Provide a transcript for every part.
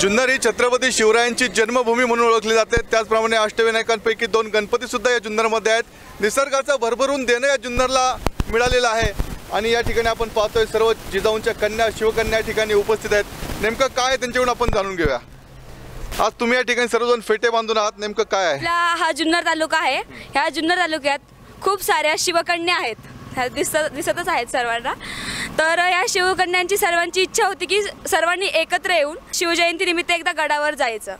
जुन्नर ही छत्रपती शिवरायांची जन्मभूमी म्हणून ओळखली जाते. त्याचप्रमाणे अष्टविनायकांपैकी दोन गणपती सुद्धा या जुन्नरमध्ये आहेत. निसर्गाचं भरभरून देणं या जुन्नरला मिळालेलं आहे. आणि या ठिकाणी आपण पाहतोय सर्व जिजाऊंच्या कन्या शिवकन्या या ठिकाणी उपस्थित आहेत. नेमकं काय आहे त्यांच्याकडून आपण जाणून घेऊया. आज तुम्ही या ठिकाणी सर्वजण फेटे बांधून आहात. नेमकं काय आहे? हा जुन्नर तालुका आहे. ह्या जुन्नर तालुक्यात खूप साऱ्या शिवकन्या आहेत. ह्या दिसत दिसतच आहेत सर्वांना. तर या शिवकन्यांची सर्वांची इच्छा होती की सर्वांनी एकत्र येऊन शिवजयंतीनिमित्त एकदा गडावर जायचं.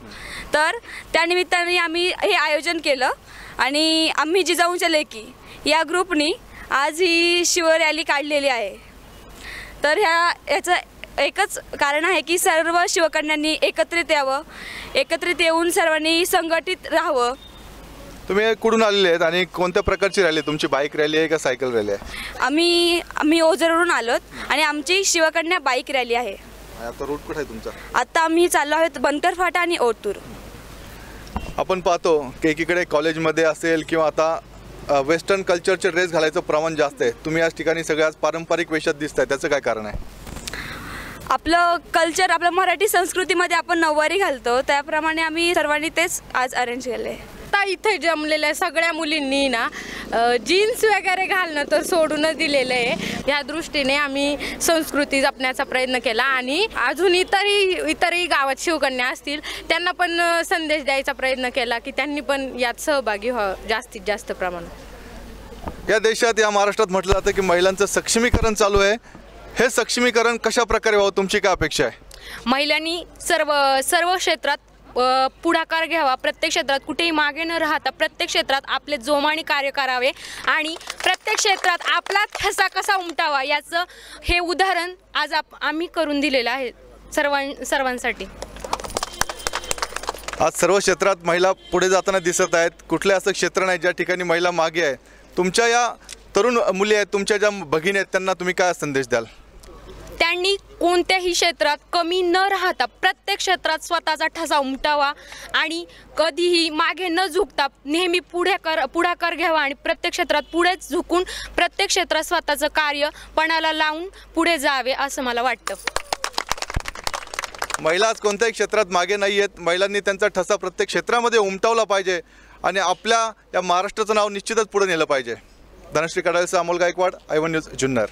तर त्यानिमित्ताने आम्ही हे आयोजन केलं आणि आम्ही जिजाऊंच्या लेकी या ग्रुपनी आज ही शिव रॅली काढलेली आहे. तर ह्या याचं एकच कारण आहे की सर्व शिवकन्यांनी एकत्रित यावं एकत्रित येऊन सर्वांनी संघटित राहावं. तुम्ही कुठून आलेले आहेत आणि कोणत्या प्रकारची रॅली आहे? तुमची बाईक रॅली आहे का सायकल रॅली आहे? आम्ही आम्ही ओझरवरून आलोत आणि आमची शिवकन्या बाईक रॅली आहे. आता रूट कुठे आहे तुमचा? आता आम्ही चाललो आहोत बनकर फाटा आणि ओतूर. आपण पाहतो की एकीकडे कॉलेजमध्ये असेल किंवा आता अ, वेस्टर्न कल्चरचे ड्रेस घालायचं प्रमाण जास्त आहे. तुम्ही याच ठिकाणी सगळ्याच पारंपरिक वेशात दिसताय. त्याचं काय कारण आहे? आपलं कल्चर आपलं मराठी संस्कृतीमध्ये आपण नऊवारी घालतो. त्याप्रमाणे आम्ही सर्वांनी तेच आज अरेंज केलं आहे इथे जमलेल्या सगळ्या मुलींनी ना जीन्स वगैरे घालणं तर सोडूनच दिलेलं आहे. ह्या दृष्टीने आम्ही संस्कृती जपण्याचा प्रयत्न केला आणि अजून इतरही इतरही गावात शिवकन्या असतील त्यांना पण संदेश द्यायचा प्रयत्न केला की त्यांनी पण यात सहभागी व्हावं जास्तीत जास्त प्रमाणात. या देशात या महाराष्ट्रात म्हटलं जातं की महिलांचं सक्षमीकरण चालू आहे. हे सक्षमीकरण कशा प्रकारे व्हावं? तुमची काय अपेक्षा आहे? महिलांनी सर्व सर्व क्षेत्रात पुढाकार घ्यावा. प्रत्येक क्षेत्रात कुठेही मागे न राहता प्रत्येक क्षेत्रात आपले जोमाने कार्य करावे आणि प्रत्येक क्षेत्रात आपला ठसा कसा उमटावा याचं हे उदाहरण आज आप आम्ही करून दिलेलं आहे सर्वां सर्वांसाठी. आज सर्व क्षेत्रात महिला पुढे जाताना दिसत आहेत. कुठले असं क्षेत्र नाही ज्या ठिकाणी महिला मागे आहे. तुमच्या या तरुण मुली आहेत तुमच्या ज्या भगिनी आहेत त्यांना तुम्ही काय संदेश द्याल? त्यांनी कोणत्याही क्षेत्रात कमी न राहता प्रत्येक क्षेत्रात स्वतःचा ठसा उमटावा आणि कधीही मागे न झुकता नेहमी पुढे कर पुढाकार घ्यावा आणि प्रत्येक क्षेत्रात पुढेच झुकून प्रत्येक क्षेत्रात स्वतःचं कार्य पणाला लावून पुढे जावे असं मला वाटतं. महिला आज कोणत्याही क्षेत्रात मागे नाही आहेत. महिलांनी त्यांचा ठसा प्रत्येक क्षेत्रामध्ये उमटवला पाहिजे आणि आपल्या या महाराष्ट्राचं नाव निश्चितच पुढे नेलं पाहिजे. Dhanashree कडाळेचं Amol Gaikwad I one news Junnar.